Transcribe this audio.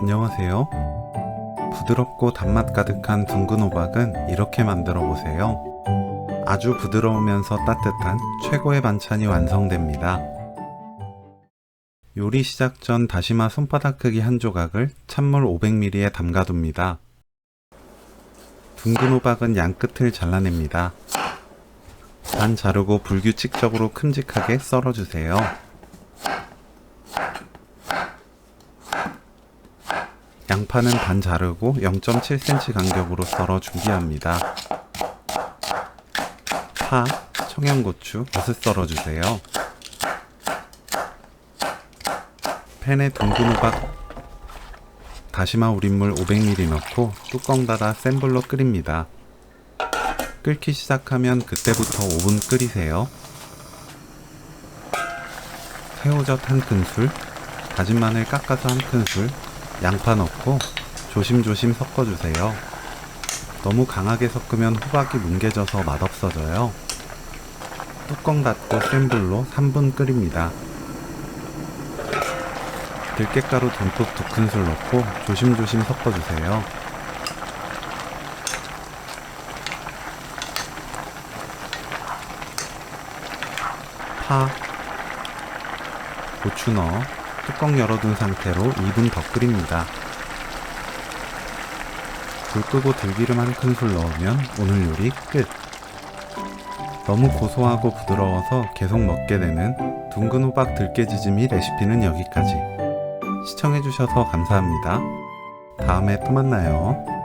안녕하세요. 부드럽고 단맛 가득한 둥근 호박은 이렇게 만들어 보세요. 아주 부드러우면서 따뜻한 최고의 반찬이 완성됩니다. 요리 시작 전 다시마 손바닥 크기 한 조각을 찬물 500ml에 담가둡니다. 둥근 호박은 양 끝을 잘라냅니다. 반 자르고 불규칙적으로 큼직하게 썰어주세요. 양파는 반 자르고 0.7cm 간격으로 썰어 준비합니다. 파, 청양고추, 버섯 썰어주세요. 팬에 둥근 호박, 다시마 우린물 500ml 넣고 뚜껑 닫아 센 불로 끓입니다. 끓기 시작하면 그때부터 5분 끓이세요. 새우젓 한 큰술, 다진 마늘 깎아서 한 큰술, 양파 넣고 조심조심 섞어주세요. 너무 강하게 섞으면 호박이 뭉개져서 맛없어져요. 뚜껑 닫고 센 불로 3분 끓입니다. 들깨가루 듬뿍 두 큰술 넣고 조심조심 섞어주세요. 파, 고추 넣어 뚜껑 열어둔 상태로 2분 더 끓입니다. 불 끄고 들기름 한 큰술 넣으면 오늘 요리 끝! 너무 고소하고 부드러워서 계속 먹게 되는 둥근 호박 들깨지짐이 레시피는 여기까지. 시청해주셔서 감사합니다. 다음에 또 만나요.